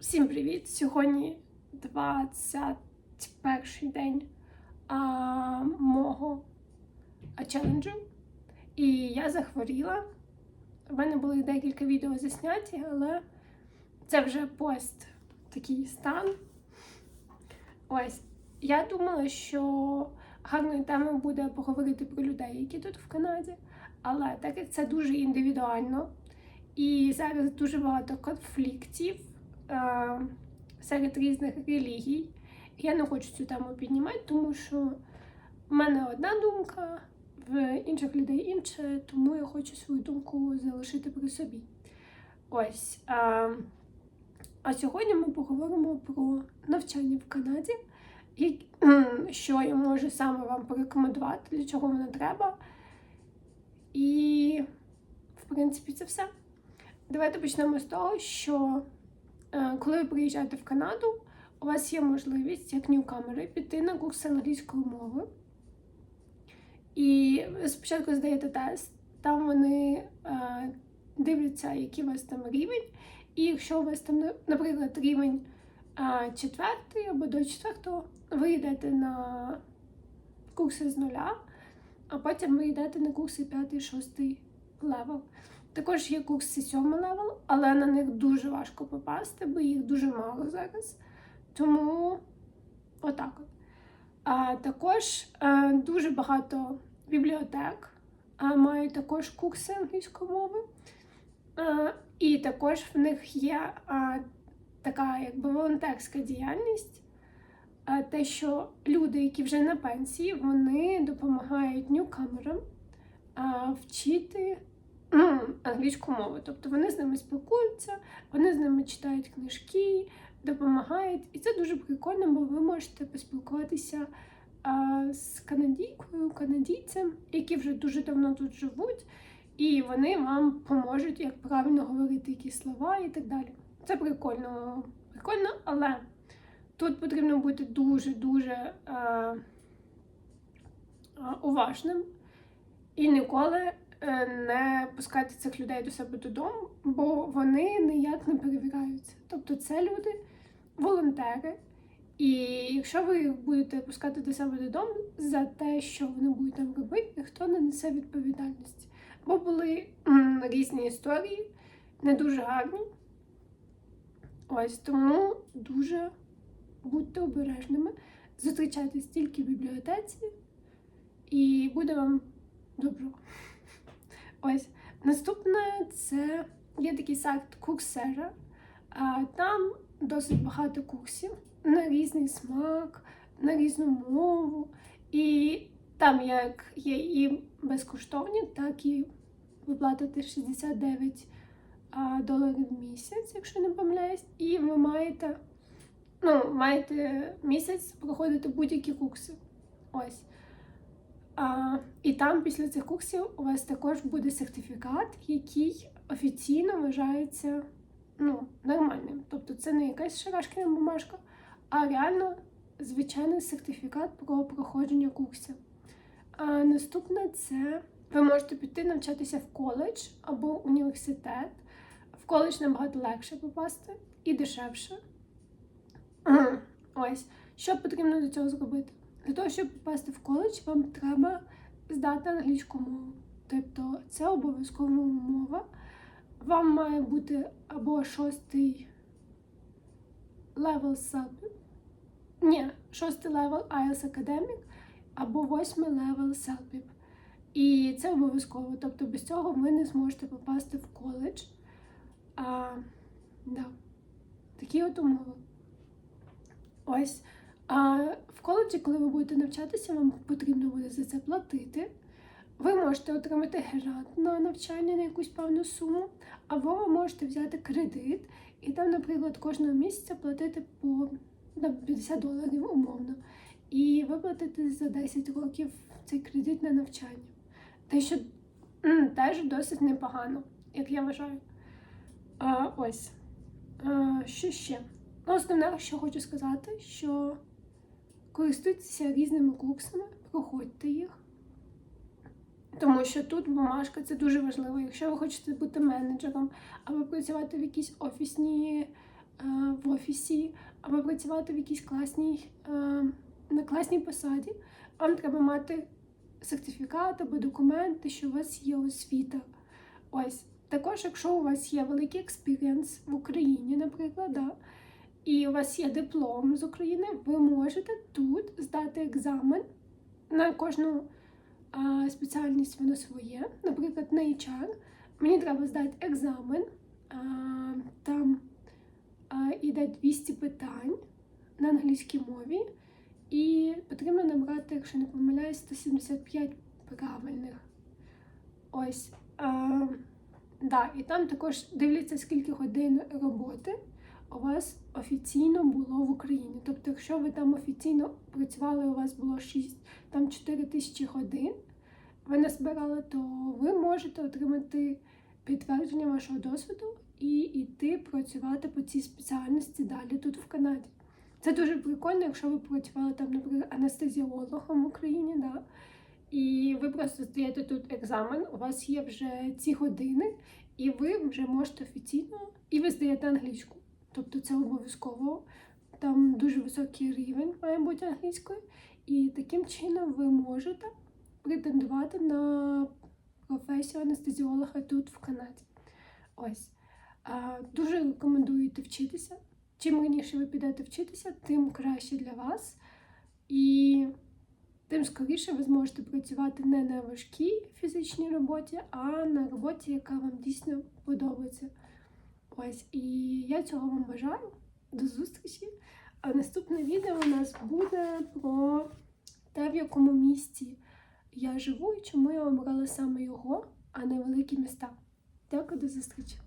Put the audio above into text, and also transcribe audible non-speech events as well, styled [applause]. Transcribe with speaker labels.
Speaker 1: Всім привіт! Сьогодні 21 день а, мого челенджу. І я захворіла. У мене були декілька відео засняті, але це вже пост такий стан. Ось. Я думала, що гарною темою буде поговорити про людей, які тут в Канаді. Але так як це дуже індивідуально, і зараз дуже багато конфліктів серед різних релігій. Я не хочу цю тему піднімати, тому що в мене одна думка, в інших людей інша, тому я хочу свою думку залишити при собі. Ось. Е, а сьогодні ми поговоримо про навчання в Канаді, і, [clears throat] що я можу саме вам порекомендувати, для чого воно треба. І, в принципі, це все. Давайте почнемо з того, що е, коли ви приїжджаєте в Канаду, у вас є можливість, як ньюкамери, піти на курс англійської мови. І спочатку здаєте тест, там вони е, дивляться, який у вас там рівень. І якщо у вас там, наприклад, рівень е, четвертий або до четвертого, ви йдете на курси з нуля, а потім ви йдете на курси п'ятий, шостий левел. Також є курси сьомий левел, але на них дуже важко попасти, бо їх дуже мало зараз. Тому отак от. А також а, дуже багато бібліотек а, мають також курси англійської мови. А, і також в них є а, така якби волонтерська діяльність. А, те, що люди, які вже на пенсії, вони допомагають ньюкамерам а, вчити [clears throat] англійську мову. Тобто вони з ними спілкуються, вони з ними читають книжки, допомагають. І це дуже прикольно, бо ви можете поспілкуватися з канадійкою, канадійцем, які вже дуже давно тут живуть, і вони вам поможуть, як правильно говорити якісь слова і так далі. Це прикольно, прикольно, але тут потрібно бути дуже-дуже уважним і ніколи не пускати цих людей до себе додому, бо вони ніяк не перевіряються. Тобто це люди, волонтери. І якщо ви їх будете пускати до себе додому за те, що вони будуть там робити, ніхто не несе відповідальності. Бо були м, різні історії, не дуже гарні. Ось тому дуже будьте обережними, зустрічайтесь тільки в бібліотеці, і буде вам добро. Ось наступне це є такий сайт Курсера. Там досить багато курсів на різний смак, на різну мову. І там як є і безкоштовні, так і ви платите 69 доларів в місяць, якщо не помиляюсь, і ви маєте ну, маєте місяць проходити будь-які курси. Ось. А, І там після цих курсів у вас також буде сертифікат, який офіційно вважається ну, нормальним. Тобто це не якась шарашкина бумажка, а реально звичайний сертифікат про проходження курсів. А Наступне це ви можете піти навчатися в коледж або університет. В коледж набагато легше попасти і дешевше. Ось, що потрібно до цього зробити? Для того, щоб попасти в коледж, вам треба здати англійську мову. Тобто це обов'язкова мова. Вам має бути або шостий левел SALPIP, ні, шостий левел IELTS Academic, або восьмий левел SALPIP. І це обов'язково. Тобто без цього ви не зможете попасти в коледж. А, да. Такі от умови. Ось. А в коледжі, коли ви будете навчатися, вам потрібно буде за це платити. Ви можете отримати грант на навчання на якусь певну суму, або ви можете взяти кредит і там, наприклад, кожного місяця платити по 50 доларів умовно. І виплатити за 10 років цей кредит на навчання. Те, що теж досить непогано, як я вважаю. А, Ось. А, Що ще? Ну, основне, що хочу сказати, що користуйтеся різними курсами, проходьте їх. Тому що тут бумажка це дуже важливо. Якщо ви хочете бути менеджером або працювати в якійсь офісній, е, в офісі або працювати в якійсь класній, е, на класній посаді, вам треба мати сертифікат або документи, що у вас є освіта. Ось. Також, якщо у вас є великий експірієнс в Україні, наприклад, да, і у вас є диплом з України, ви можете тут здати екзамен на кожну а, спеціальність воно своє. Наприклад, на HR мені треба здати екзамен, а, там а, іде 200 питань на англійській мові, і потрібно набрати, якщо не помиляюсь, 175 правильних. Ось. А, да, і там також дивляться, скільки годин роботи у вас офіційно було в Україні. Тобто, якщо ви там офіційно працювали, у вас було 6, там 4 тисячі годин, ви назбирали, то ви можете отримати підтвердження вашого досвіду і йти працювати по цій спеціальності далі тут в Канаді. Це дуже прикольно, якщо ви працювали там, наприклад, анестезіологом в Україні, да, і ви просто здаєте тут екзамен, у вас є вже ці години, і ви вже можете офіційно, і ви здаєте англійську. Тобто це обов'язково. Там дуже високий рівень має бути англійської, і таким чином ви можете претендувати на професію анестезіолога тут в Канаді. Ось. Дуже рекомендую йти вчитися. Чим раніше ви підете вчитися, тим краще для вас. І тим скоріше ви зможете працювати не на важкій фізичній роботі, а на роботі, яка вам дійсно подобається. Ось, і я цього вам бажаю. До зустрічі. А наступне відео у нас буде про те, в якому місті я живу і чому я обрала саме його, а не великі міста. Дякую, до зустрічі!